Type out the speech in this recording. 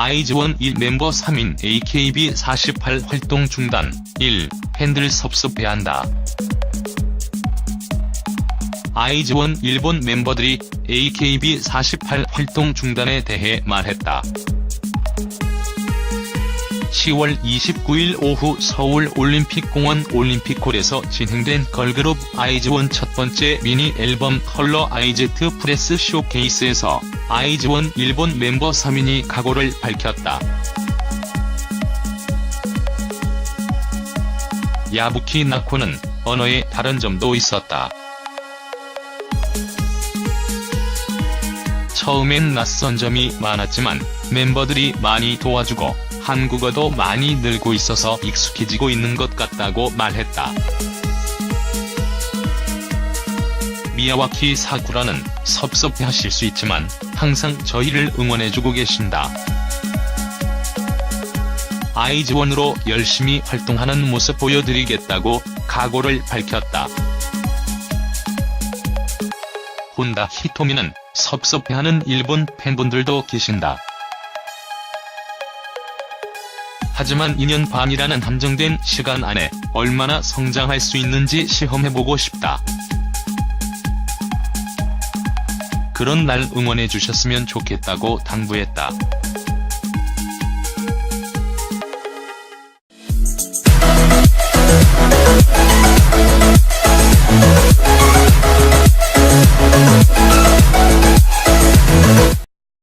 아이즈원 1 멤버 3인 AKB48 활동 중단 1. 팬들 섭섭해한다. 아이즈원 일본 멤버들이 AKB48 활동 중단에 대해 말했다. 10월 29일 오후 서울 올림픽공원 올림픽홀에서 진행된 걸그룹 아이즈원 첫 번째 미니 앨범 컬러 아이제트 프레스 쇼케이스에서 아이즈원 일본 멤버 3인이 각오를 밝혔다. 야부키 나코는 언어에 다른 점도 있었다. 처음엔 낯선 점이 많았지만 멤버들이 많이 도와주고 한국어도 많이 늘고 있어서 익숙해지고 있는 것 같다고 말했다. 미야와키 사쿠라는 섭섭해 하실 수 있지만 항상 저희를 응원해주고 계신다. 아이즈원으로 열심히 활동하는 모습 보여드리겠다고 각오를 밝혔다. 혼다 히토미는 섭섭해하는 일본 팬분들도 계신다. 하지만 2년 반이라는 한정된 시간 안에 얼마나 성장할 수 있는지 시험해보고 싶다. 그런 날 응원해주셨으면 좋겠다고 당부했다.